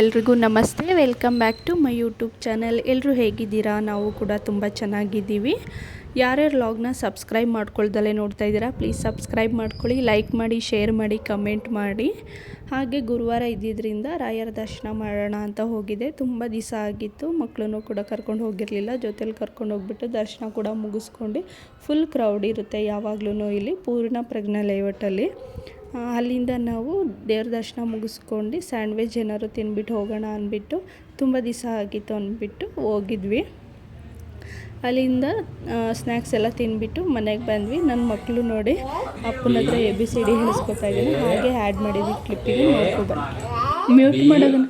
ಎಲ್ರಿಗೂ ನಮಸ್ತೆ. Welcome back to my YouTube channel. ಎಲ್ಲರೂ ಹೇಗಿದ್ದೀರಾ? ನಾವು ಕೂಡ ತುಂಬ ಚೆನ್ನಾಗಿದ್ದೀವಿ. ಯಾರ್ಯಾರು ಲಾಗ್ನ ಸಬ್ಸ್ಕ್ರೈಬ್ ಮಾಡ್ಕೊಳ್ದಲ್ಲೇ ನೋಡ್ತಾ ಇದ್ದೀರಾ, ಪ್ಲೀಸ್ ಸಬ್ಸ್ಕ್ರೈಬ್ ಮಾಡ್ಕೊಳ್ಳಿ, ಲೈಕ್ ಮಾಡಿ, ಶೇರ್ ಮಾಡಿ, ಕಮೆಂಟ್ ಮಾಡಿ. ಹಾಗೆ ಗುರುವಾರ ಇದ್ದಿದ್ದರಿಂದ ರಾಯರ ದರ್ಶನ ಮಾಡೋಣ ಅಂತ ಹೋಗಿದೆ. ತುಂಬ ದಿವಸ ಆಗಿತ್ತು ಮಕ್ಕಳನ್ನು ಕೂಡ ಕರ್ಕೊಂಡು ಹೋಗಿರಲಿಲ್ಲ. ಜೊತೇಲಿ ಕರ್ಕೊಂಡು ಹೋಗ್ಬಿಟ್ಟು ದರ್ಶನ ಕೂಡ ಮುಗಿಸ್ಕೊಂಡು ಫುಲ್ ಕ್ರೌಡ್ ಇರುತ್ತೆ ಯಾವಾಗ್ಲೂ ಇಲ್ಲಿ, ಪೂರ್ಣ ಪ್ರಜ್ಞಾ ಲೇಔಟಲ್ಲಿ ಅಲ್ಲಿಂದ ನಾವು ದೇವ್ರ ದರ್ಶನ ಮುಗಿಸ್ಕೊಂಡು ಸ್ಯಾಂಡ್ವಿಚ್ ಏನಾದ್ರು ತಿನ್ಬಿಟ್ಟು ಹೋಗೋಣ ಅಂದ್ಬಿಟ್ಟು ತುಂಬ ದಿವಸ ಆಗಿತ್ತು ಅಂದ್ಬಿಟ್ಟು ಹೋಗಿದ್ವಿ ಅಲ್ಲಿಂದ ಸ್ನ್ಯಾಕ್ಸ್ ಎಲ್ಲ ತಿನ್ಬಿಟ್ಟು ಮನೆಗೆ ಬಂದ್ವಿ ನನ್ನ ಮಕ್ಕಳು ನೋಡಿ ಅಪ್ಪನ ಹತ್ರ ಎ ಬಿ ಸಿ ಡಿ ಹೇಳಿಸ್ಕೊತಾ ಇದ್ದೀನಿ ಹಾಗೆ ಆ್ಯಡ್ ಮಾಡಿದ್ವಿ ಕ್ಲಿಪ್ಪಿಗೆ ನೋಡ್ಕೊಬ ಮ್ಯೂಟ್ ಮಾಡೋದನ್ನ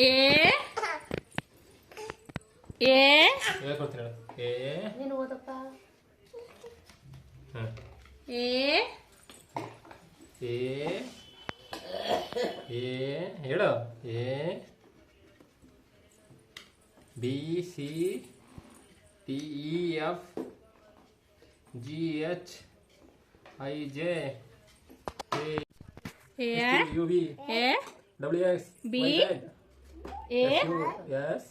ಏ ಏ ಹೇಳ್ಕೊಡ್ತೀನಿ ಏ ನೀನು ಓದಪ್ಪ ಏ ಏ ಏ ಹೇಳು A B C D E F G H I J U V W X B S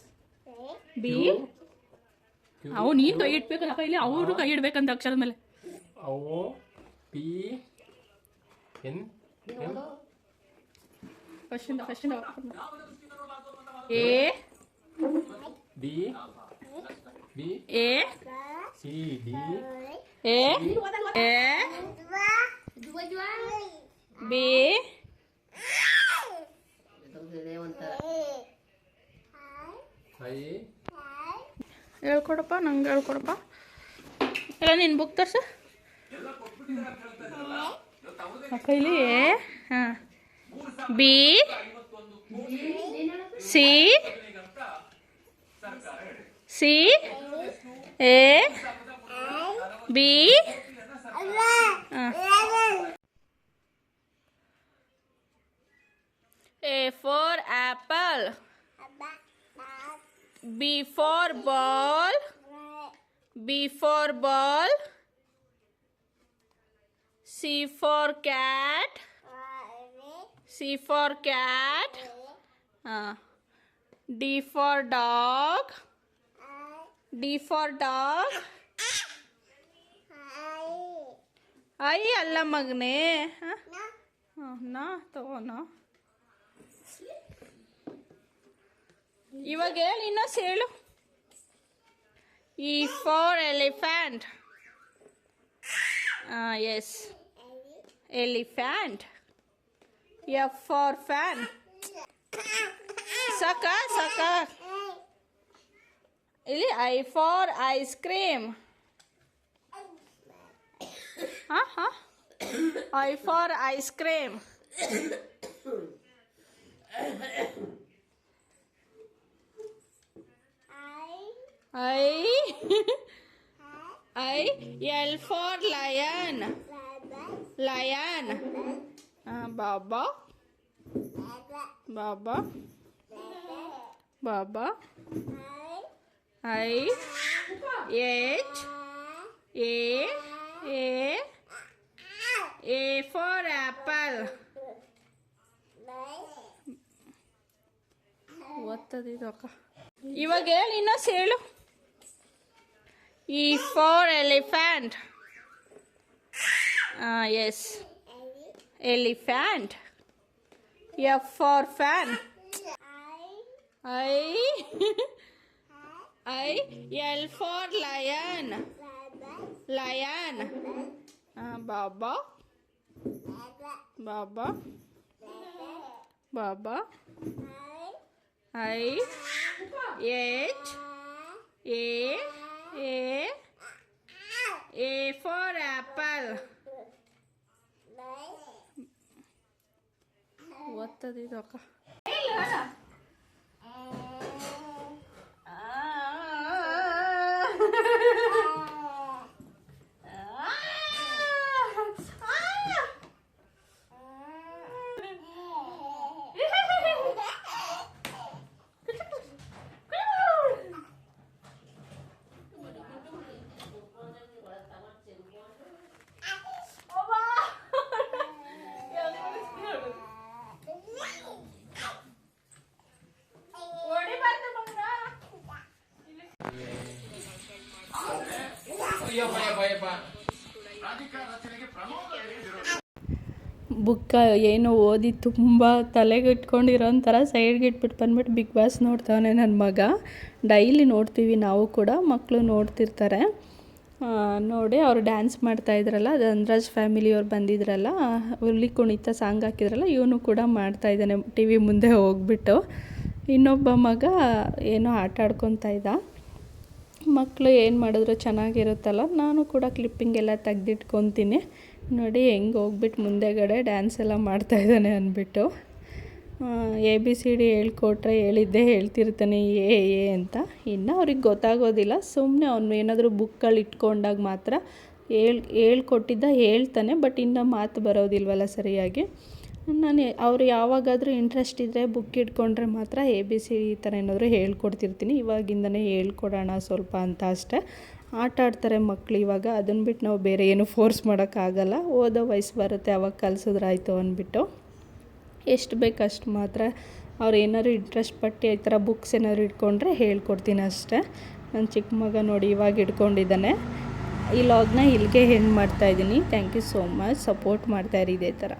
B Q ಅವು ನೀ ಕೈ ಇಡ್ಬೇಕು ಆ ಕೈಲಿ ಅವರು ಕೈ ಇಡ್ಬೇಕಂತ ಅಕ್ಷರದ ಮೇಲೆ O P N M ಫಸ್ಟಿಂದ ಫಸ್ಟಿಂದ ಏ B B ಏ C D ಏ ಏ ಬಿ ಹೇಳ್ಕೊಡಪ್ಪ, ನಂಗೆ ಹೇಳ್ಕೊಡಪ್ಪ. ಎಲ್ಲ ನಿನ್ನ ಬುಕ್ ತರ್ಸ. ಕೈಲಿ, ಹಾಂ. B C C A B A four apple. B for ball. B for ball. C for cat. C for cat. Uh, D for dog. D for dog. आई अल्लाह मगने हाँ ना तो ना ಇವಾಗ ಹೇಳಿ ಇನ್ನೊಂದು ಹೇಳು E for elephant S elephant F for fan ಸಾಕ ಸಾಕ ಇಲ್ಲಿ ಐ ಫಾರ್ ಐಸ್ ಕ್ರೀಮ್ ಹಾಂ ಹಾಂ I for ice cream I I L for lion lion Baba Baba Baba I H A A A for apple ಓದ್ತದಿದು ಅಕ್ಕ ಇವಾಗ ಹೇಳಿ ಇನ್ನೊಂದು E for elephant. Ah, yes. Elephant. F for fan. I. I. L for lion. Lion. Uh, Baba. Baba. Baba. I. H. A. A for apple ಓದ್ತದಿದು ಅಕ್ಕ ಬುಕ್ಕ ಏನು ಓದಿ ತುಂಬ ತಲೆಗೆ ಇಟ್ಕೊಂಡಿರೋ ಸೈಡ್ಗೆ ಇಟ್ಬಿಟ್ಟು ಬಂದ್ಬಿಟ್ಟು ಬಿಗ್ ಬಾಸ್ ನೋಡ್ತಾನೆ ನನ್ನ ಮಗ. ಡೈಲಿ ನೋಡ್ತೀವಿ ನಾವು ಕೂಡ ಮಕ್ಕಳು ನೋಡ್ತಿರ್ತಾರೆ. ನೋಡಿ ಅವರು ಡ್ಯಾನ್ಸ್ ಮಾಡ್ತಾ ಇದ್ರಲ್ಲ ಅಂದ್ರಾಜ್ ಫ್ಯಾಮಿಲಿಯವ್ರು ಬಂದಿದ್ರಲ್ಲ, ಹುಲಿ ಕುಣಿತ ಸಾಂಗ್ ಹಾಕಿದ್ರಲ್ಲ, ಇವನು ಕೂಡ ಮಾಡ್ತಾ ಇದ್ದಾನೆ ಟಿ ವಿ ಮುಂದೆ ಹೋಗ್ಬಿಟ್ಟು. ಇನ್ನೊಬ್ಬ ಮಗ ಏನೋ ಆಟ ಆಡ್ಕೊತಾ ಇದ್ದ. ಮಕ್ಕಳು ಏನು ಮಾಡಿದ್ರು ಚೆನ್ನಾಗಿರುತ್ತಲ್ಲ, ನಾನು ಕೂಡ ಕ್ಲಿಪ್ಪಿಂಗ್ ಎಲ್ಲ ತೆಗ್ದಿಟ್ಕೊತೀನಿ. ನೋಡಿ ಹೆಂಗೆ ಹೋಗ್ಬಿಟ್ಟು ಮುಂದೆಗಡೆ ಡ್ಯಾನ್ಸ್ ಎಲ್ಲ ಮಾಡ್ತಾಯಿದ್ದಾನೆ ಅಂದ್ಬಿಟ್ಟು ಎ ಬಿ ಸಿ ಡಿ ಹೇಳ್ಕೊಟ್ರೆ ಹೇಳಿದ್ದೆ ಹೇಳ್ತಿರ್ತಾನೆ, ಏ ಏ ಅಂತ. ಇನ್ನು ಅವ್ರಿಗೆ ಗೊತ್ತಾಗೋದಿಲ್ಲ ಸುಮ್ಮನೆ ಅವನು ಏನಾದರೂ ಬುಕ್ಗಳು ಇಟ್ಕೊಂಡಾಗ ಮಾತ್ರ ಹೇಳ್, ಹೇಳ್ಕೊಟ್ಟಿದ್ದ ಹೇಳ್ತಾನೆ, ಬಟ್ ಇನ್ನು ಮಾತು ಬರೋದಿಲ್ವಲ್ಲ ಸರಿಯಾಗಿ. ನಾನು ಅವ್ರು ಯಾವಾಗಾದರೂ ಇಂಟ್ರೆಸ್ಟ್ ಇದ್ದರೆ ಬುಕ್ ಇಟ್ಕೊಂಡ್ರೆ ಮಾತ್ರ ಎ ಬಿ ಸಿ ಈ ಥರ ಏನಾದರೂ ಹೇಳ್ಕೊಡ್ತಿರ್ತೀನಿ. ಇವಾಗಿಂದನೇ ಹೇಳ್ಕೊಡೋಣ ಸ್ವಲ್ಪ ಅಂತ ಅಷ್ಟೇ. ಆಟ ಆಡ್ತಾರೆ ಮಕ್ಳು ಇವಾಗ ಅದನ್ನು ಬಿಟ್ಟು ನಾವು ಬೇರೆ ಏನು ಫೋರ್ಸ್ ಮಾಡೋಕ್ಕಾಗಲ್ಲ. ಓದೋ ವಯಸ್ಸು ಬರುತ್ತೆ, ಅವಾಗ ಕಲಿಸಿದ್ರಾಯ್ತು ಅಂದ್ಬಿಟ್ಟು. ಎಷ್ಟು ಬೇಕು ಅಷ್ಟು ಮಾತ್ರ ಅವ್ರು ಏನಾದ್ರು ಇಂಟ್ರೆಸ್ಟ್ ಪಟ್ಟು ಈ ಥರ ಬುಕ್ಸ್ ಏನಾದ್ರು ಇಟ್ಕೊಂಡ್ರೆ ಹೇಳ್ಕೊಡ್ತೀನಿ ಅಷ್ಟೇ. ನನ್ನ ಚಿಕ್ಕ ಮಗ ನೋಡಿ ಇವಾಗ ಇಟ್ಕೊಂಡಿದ್ದಾನೆ. ಈ ಲಾಗ್ನ ಇಲ್ಲಿಗೆ ಹೆಂಗೆ ಮಾಡ್ತಾಯಿದ್ದೀನಿ thank you so much support ಮಾಡ್ತಾಯಿರಿ ಇದೇ ಥರ